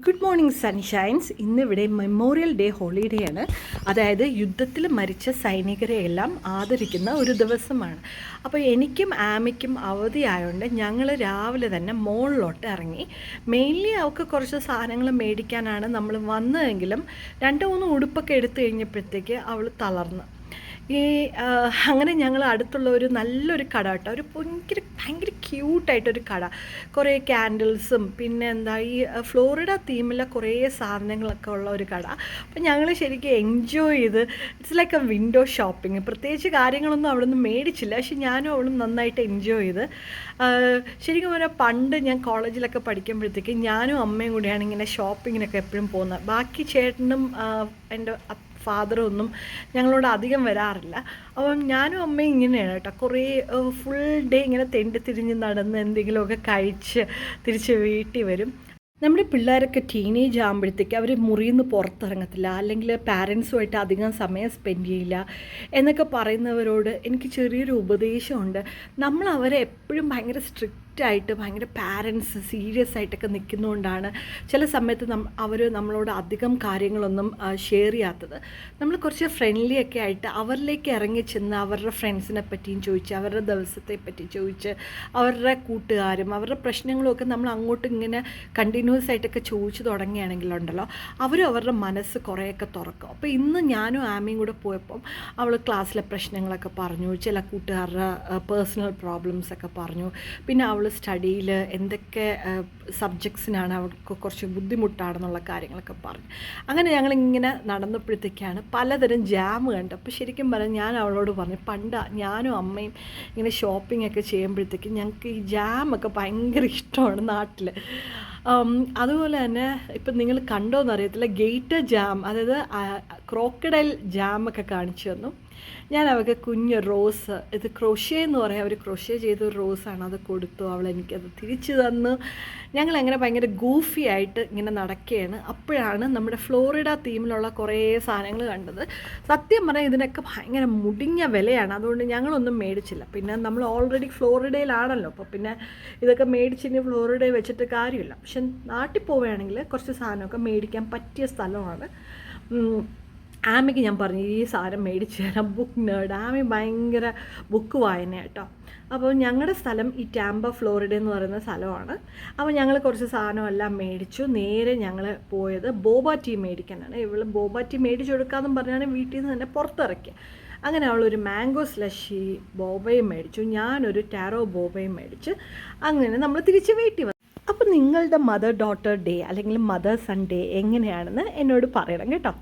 Good morning സൺഷൈൻസ് ഇന്നിവിടെ memorial day holiday ആണ്. അതായത് യുദ്ധത്തിൽ മരിച്ച സൈനികരെ എല്ലാം ആദരിക്കുന്ന ഒരു ദിവസമാണ്. അപ്പോൾ എനിക്കും ആമയ്ക്കും അവധിയായതുകൊണ്ട് ഞങ്ങൾ രാവിലെ തന്നെ മോളിലോട്ട് ഇറങ്ങി. മെയിൻലി അവൾക്ക് കുറച്ച് സാധനങ്ങൾ മേടിക്കാനാണ് നമ്മൾ വന്നതെങ്കിലും രണ്ട് മൂന്ന് ഉടുപ്പൊക്കെ എടുത്തു കഴിഞ്ഞപ്പോഴത്തേക്ക് അവൾ തളർന്നു. ഈ അങ്ങനെ ഞങ്ങൾ അടുത്തുള്ള ഒരു നല്ലൊരു കട കേട്ടോ. ഒരു ഭയങ്കര ഭയങ്കര ക്യൂട്ടായിട്ടൊരു കട. കുറേ ക്യാൻഡിൽസും പിന്നെ എന്താ ഈ ഫ്ലോറിഡ തീമിലെ കുറേ സാധനങ്ങളൊക്കെ ഉള്ള ഒരു കട. അപ്പം ഞങ്ങൾ ശരിക്കും എൻജോയ് ചെയ്ത് it's like a window shopping പ്രത്യേകിച്ച് കാര്യങ്ങളൊന്നും അവിടെ നിന്ന് മേടിച്ചില്ല. പക്ഷെ ഞാനും അവളും നന്നായിട്ട് എൻജോയ് ചെയ്ത്. ശരിക്കും പറഞ്ഞാൽ പണ്ട് ഞാൻ കോളേജിലൊക്കെ പഠിക്കുമ്പോഴത്തേക്ക് ഞാനും അമ്മയും കൂടിയാണ് ഇങ്ങനെ ഷോപ്പിങ്ങിനൊക്കെ എപ്പോഴും പോകുന്നത്. ബാക്കി ചേട്ടനും എന്റെ ഫാദറും ഒന്നും ഞങ്ങളോട് അധികം വരാറില്ല. അപ്പം ഞാനും അമ്മയും ഇങ്ങനെയാണ് കേട്ടോ. കുറേ ഫുൾ ഡേ ഇങ്ങനെ തെണ്ടി തിരിഞ്ഞ് നടന്ന് എന്തെങ്കിലുമൊക്കെ കഴിച്ച് തിരിച്ച് വീട്ടിൽ വരും. നമ്മുടെ പിള്ളേരൊക്കെ ടീനേജ് ആകുമ്പോഴത്തേക്ക് അവർ മുറിയിൽ നിന്ന് പുറത്തിറങ്ങത്തില്ല. അല്ലെങ്കിൽ പാരൻസുമായിട്ട് അധികം സമയം സ്പെൻഡ് ചെയ്യില്ല എന്നൊക്കെ പറയുന്നവരോട് എനിക്ക് ചെറിയൊരു ഉപദേശമുണ്ട്. നമ്മൾ അവരെ എപ്പോഴും ഭയങ്കര സ്ട്രിക്റ്റ് ആയിട്ട് ഭയങ്കര പാരൻസ് സീരിയസ് ആയിട്ടൊക്കെ നിൽക്കുന്നതുകൊണ്ടാണ് ചില സമയത്ത് നം അവർ നമ്മളോട് അധികം കാര്യങ്ങളൊന്നും ഷെയർ ചെയ്യാത്തത്. നമ്മൾ കുറച്ച് ഫ്രണ്ട്ലി ഒക്കെ ആയിട്ട് അവരിലേക്ക് ഇറങ്ങി ചെന്ന് അവരുടെ ഫ്രണ്ട്സിനെ പറ്റിയും ചോദിച്ച് അവരുടെ ദിവസത്തെ പറ്റി ചോദിച്ച് അവരുടെ കൂട്ടുകാരും അവരുടെ പ്രശ്നങ്ങളുമൊക്കെ നമ്മൾ അങ്ങോട്ട് ഇങ്ങനെ കണ്ടിന്യൂസ് ആയിട്ടൊക്കെ ചോദിച്ചു തുടങ്ങുകയാണെങ്കിലുണ്ടല്ലോ അവരും അവരുടെ മനസ്സ് കുറേയൊക്കെ തുറക്കും. അപ്പോൾ ഇന്ന് ഞാനും ആമയും കൂടെ പോയപ്പം അവൾ ക്ലാസ്സിലെ പ്രശ്നങ്ങളൊക്കെ പറഞ്ഞു ചില കൂട്ടുകാരുടെ പേഴ്സണൽ പ്രോബ്ലംസ് ഒക്കെ പറഞ്ഞു. പിന്നെ അവൾ സ്റ്റഡിയിൽ എന്തൊക്കെ സബ്ജക്ട്സിനാണ് അവൾക്ക് കുറച്ച് ബുദ്ധിമുട്ടാണെന്നുള്ള കാര്യങ്ങളൊക്കെ പറഞ്ഞു. അങ്ങനെ ഞങ്ങളിങ്ങനെ നടന്നപ്പോഴത്തേക്കാണ് പലതരം ജാം കണ്ട് അപ്പോൾ ശരിക്കും പറഞ്ഞാൽ ഞാൻ അവളോട് പറഞ്ഞു പണ്ട് ഞാനും അമ്മയും ഇങ്ങനെ ഷോപ്പിംഗ് ഒക്കെ ചെയ്യുമ്പോഴത്തേക്ക് ഞങ്ങൾക്ക് ഈ ജാമൊക്കെ ഭയങ്കര ഇഷ്ടമാണ് നാട്ടിൽ അതുപോലെ തന്നെ ഇപ്പം നിങ്ങൾ കണ്ടോ അറിയത്തില്ല ഗേറ്റ് ജാം അതായത് ക്രോക്കഡൈൽ ജാമൊക്കെ കാണിച്ചു തന്നു. ഞാൻ അവൾക്ക് കുഞ്ഞ് റോസ് ഇത് ക്രോഷ്യ എന്ന് പറയാം. അവർ ക്രോഷ്യ ചെയ്ത ഒരു റോസാണ് അത് കൊടുത്തു. അവൾ എനിക്കത് തിരിച്ചു തന്നു. ഞങ്ങൾ അങ്ങനെ ഭയങ്കര ഗൂഫി ആയിട്ട് ഇങ്ങനെ നടക്കുകയാണ്. അപ്പോഴാണ് നമ്മുടെ ഫ്ലോറിഡ തീമിലുള്ള കുറേ സാധനങ്ങൾ കണ്ടത്. സത്യം പറഞ്ഞാൽ ഇതിനൊക്കെ ഭയങ്കര മുടിഞ്ഞ വിലയാണ്. അതുകൊണ്ട് ഞങ്ങളൊന്നും മേടിച്ചില്ല. പിന്നെ നമ്മൾ ഓൾറെഡി ഫ്ലോറിഡയിലാണല്ലോ. അപ്പോൾ പിന്നെ ഇതൊക്കെ മേടിച്ചിന് ഫ്ലോറിഡയിൽ വെച്ചിട്ട് കാര്യമില്ല. പക്ഷെ നാട്ടിൽ പോവുകയാണെങ്കിൽ കുറച്ച് സാധനമൊക്കെ മേടിക്കാൻ പറ്റിയ സ്ഥലമാണ്. ആമയ്ക്ക് ഞാൻ പറഞ്ഞു ഈ സാധനം മേടിച്ച് തരാം ബുക്ക് നേട് ആമി ഭയങ്കര ബുക്ക് വായന കേട്ടോ അപ്പോൾ ഞങ്ങളുടെ സ്ഥലം ഈ ടാമ്പ ഫ്ലോറിഡ എന്ന് പറയുന്ന സ്ഥലമാണ്. അപ്പോൾ ഞങ്ങൾ കുറച്ച് സാധനമെല്ലാം മേടിച്ചു. നേരെ ഞങ്ങൾ പോയത് ബോബ ടീ മേടിക്കാനാണ്. ഇവൾ ബോബ ടീ മേടിച്ചു കൊടുക്കാമെന്നും പറഞ്ഞാണ് വീട്ടിൽ നിന്ന് തന്നെ പുറത്തിറക്കിയത് അങ്ങനെ അവളൊരു മാംഗോ സ്ലഷി ബോബയും മേടിച്ചു. ഞാനൊരു ടാരോ ബോബയും മേടിച്ച് അങ്ങനെ നമ്മൾ തിരിച്ച് വീട്ടിൽ അപ്പോൾ നിങ്ങളുടെ മദർ ഡോട്ടർ ഡേ അല്ലെങ്കിൽ മദർ സൺ ഡേ എങ്ങനെയാണെന്ന് എന്നോട് പറയണം കേട്ടോ.